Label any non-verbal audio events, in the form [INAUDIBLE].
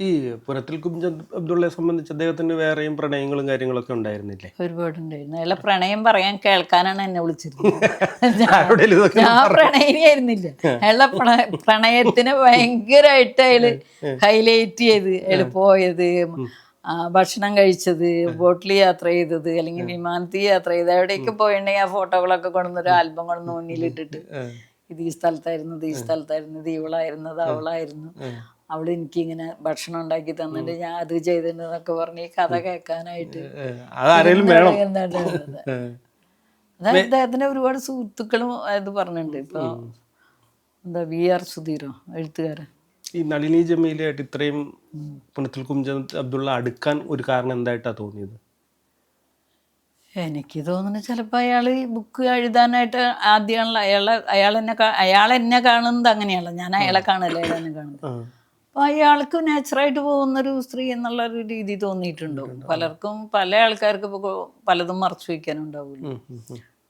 ഈ പുരത്തിൽ കുഞ്ചൻ അബ്ദുള്ളയെ സംബന്ധിച്ച് അദ്ദേഹത്തിന് വേറെയും പ്രണയങ്ങളും കാര്യങ്ങളൊക്കെ ഉണ്ടായിരുന്നില്ലേ? ഒരുപാടുണ്ടായിരുന്നു. അയാളെ പ്രണയം പറയാൻ കേൾക്കാനാണ് എന്നെ വിളിച്ചിരുന്നത്. [LAUGHS] ഞാൻ- പ്രണ- പ്രണയത്തിനെ ഭയങ്കരമായിട്ട് അയാൾ ഹൈലൈറ്റ് ചെയ്ത് അയാൾ പോയത് ഭക്ഷണം കഴിച്ചത് ബോട്ടിൽ യാത്ര ചെയ്തത് അല്ലെങ്കിൽ വിമാനത്തിൽ യാത്ര ചെയ്ത് എവിടെയൊക്കെ പോയിട്ടുണ്ടെങ്കിൽ ആ ഫോട്ടോകളൊക്കെ കൊണ്ടുവന്നൊരു ആൽബം കൊണ്ടുവന്ന് മുന്നിലിട്ടിട്ട്. ഇത് ഈ സ്ഥലത്തായിരുന്നത് ഈ സ്ഥലത്തായിരുന്നത് ഇവളായിരുന്നത് അവളായിരുന്നു. അവൾ എനിക്കിങ്ങനെ ഭക്ഷണം ഉണ്ടാക്കി തന്നിട്ട് ഞാൻ അത് ചെയ്തിട്ടുണ്ടെന്നൊക്കെ പറഞ്ഞ് ഈ കഥ കേൾക്കാനായിട്ട്. അതായത് അദ്ദേഹത്തിന്റെ ഒരുപാട് സുഹൃത്തുക്കളും അത് പറഞ്ഞിട്ടുണ്ട്. ഇപ്പൊ എന്താ വി ആർ സുധീരോ എഴുത്തുകാരൻ? ഈ നളിനി ജമീലായിട്ട് ഇത്രയും പുനത്തിൽ കുഞ്ചൻ അബ്ദുള്ള അടുക്കാൻ ഒരു കാരണം എന്തായിട്ടാ തോന്നിയത്? എനിക്ക് തോന്നുന്നു ചിലപ്പോൾ അയാൾ ഈ ബുക്ക് എഴുതാനായിട്ട് ആദ്യമാണല്ലോ അയാളെ അയാൾ എന്നെ അയാൾ എന്നെ കാണുന്നത് അങ്ങനെയല്ല ഞാൻ അയാളെ കാണില്ല അയാൾ എന്നെ കാണുന്നത്. അപ്പോൾ അയാൾക്ക് നാച്ചുറായിട്ട് പോകുന്നൊരു സ്ത്രീ എന്നുള്ള ഒരു രീതി തോന്നിയിട്ടുണ്ടോ? പലർക്കും പല ആൾക്കാർക്ക് പലതും മറച്ചു വയ്ക്കാനുണ്ടാവില്ല.